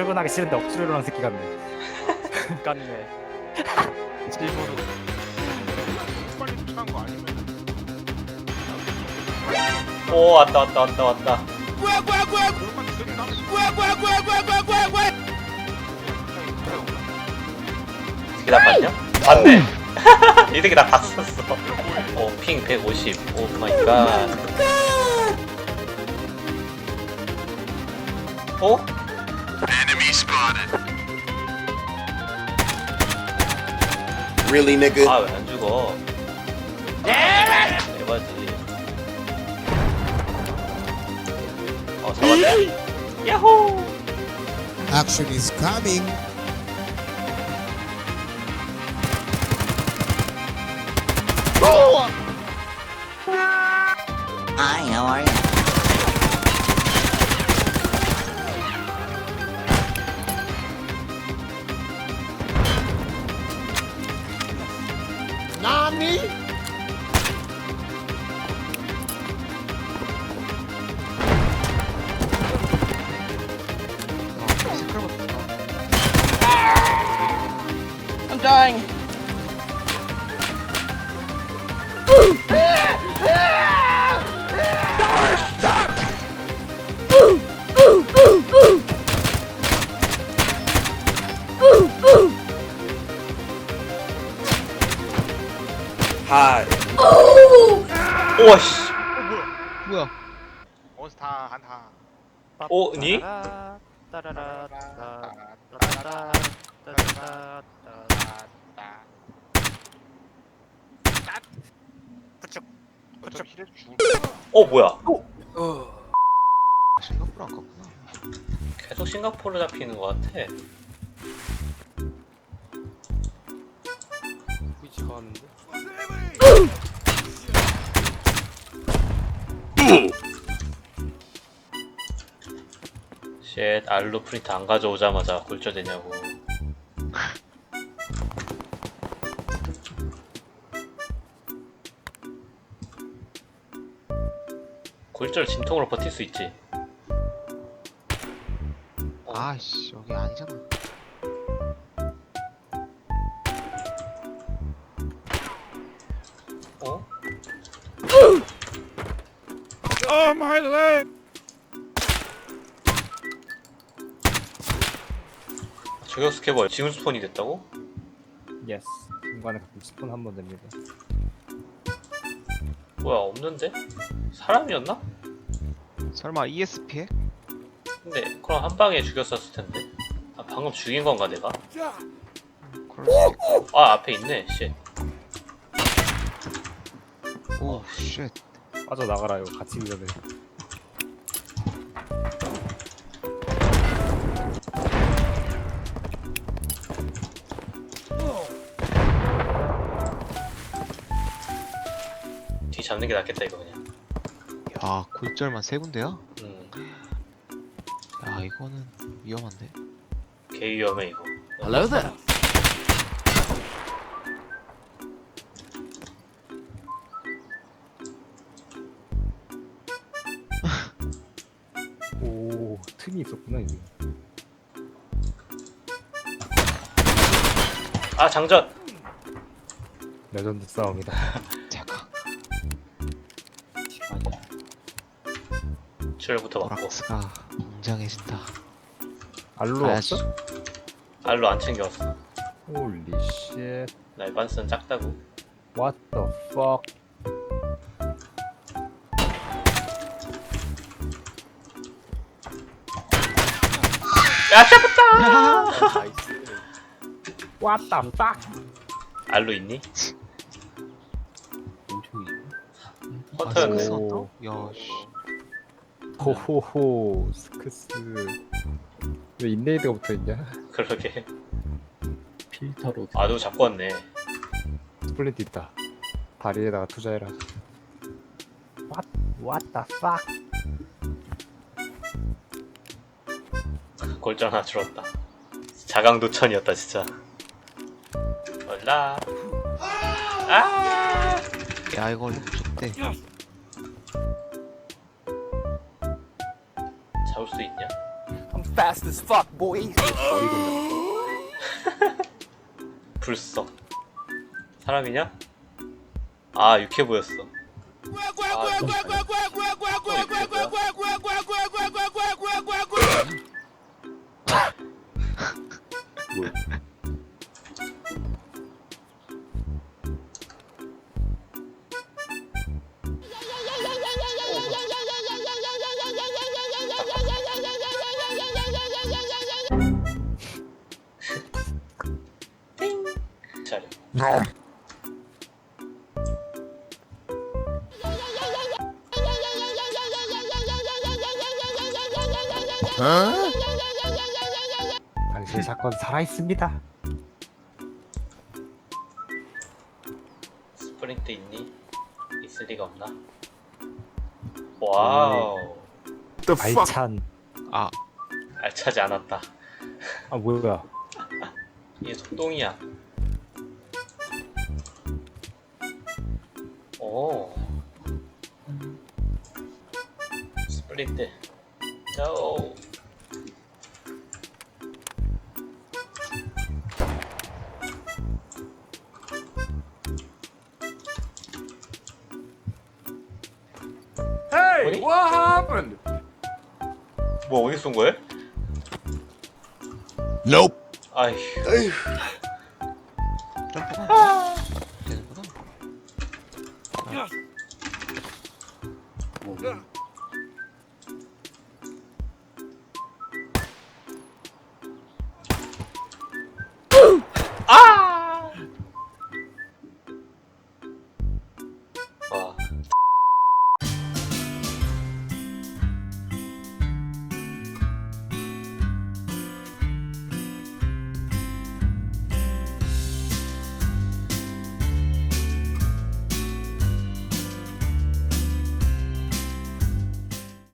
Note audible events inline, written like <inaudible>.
출근하기 싫은데 억지로 일어난 새끼 같네. <laughs> 깠네. 일부러. 빨리 도착한 거 아니면 오 왔다 왔다 왔다 왔다 그것까지 되긴 하면 이게 나 봤냐? 봤네. 이 새끼 나 봤었어. 오핑 150 오마이갓! 어? Really, nigga? 아 왜 안 죽어 대박이지 어 잡았다 야호 Action is coming. I'm dying. Hi. 우와 씨. 뭐야? 어디서 다 한타 오, 니? 따라라 어차피 힐해서 죽을 어. 뭐야 생각보다 아깝구나. 계속 싱가포르 잡히는 것 같아 쉣 알루 프린트 안 가져오자마자 골절되냐고 골절 진통으로 버틸 수 있지 아씨 여기 아니잖아. 어? Oh my leg 저격 스캐버 지금 스폰이 됐다고? 예스. 중간에 가끔 스폰 한 번 됩니다. 뭐야 없는데? 사람이었나? 설마 ESP? 근데 그럼 한 방에 죽였었을 텐데 아 방금 죽인 건가 내가? 그럴 수도 있고. 아 앞에 있네 쉣오 쉣. 빠져 나가라요. 같이 위 뒤 잡는 게 낫겠다 이거 그냥 야 골절만 세 군데야? 음, 야 이거는 위험한데. 개 위험해 이거 Hello <laughs> there. 오 틈이 있었구나 이게. 아 장전! 레전드 싸움이다. <laughs> 잠깐. 출혈부터 맞고 오락스가 웅장해진다. 알로 가야지. 없어? 알로 안 챙겨왔어 홀리 쉣. 나 일반선 작다고 What the fuck? 야 잡았다! <laughs> 나이스. What the fuck? 알로 있니? 아 허터였네 스크스 오. 왔다? 야 씨. 호호호 스크스. 왜 인레이드가 붙어있냐? 그러게 필터로. 아 누구 잡고 왔네 스플린트 있다. 다리에다가 투자해라. What? What the fuck? 골절 하나 줄었다 자강도천이었다 진짜 몰라 아 야 이거 룩 좋대. 잡을 수 있냐? fast as fuck, boy. 불써 사람이냐? 아 육해 보였어 차려 당신 사건 살아있습니다. 스프린트 있니? 있을 리가 없나? 와우 알찬. 아 알차지 않았다 아 뭐야? 이게 속동이야 오 스프린트 오 Hey, What? happened? 뭐 어디 쏜 거야? Nope. 아휴 되는 구나.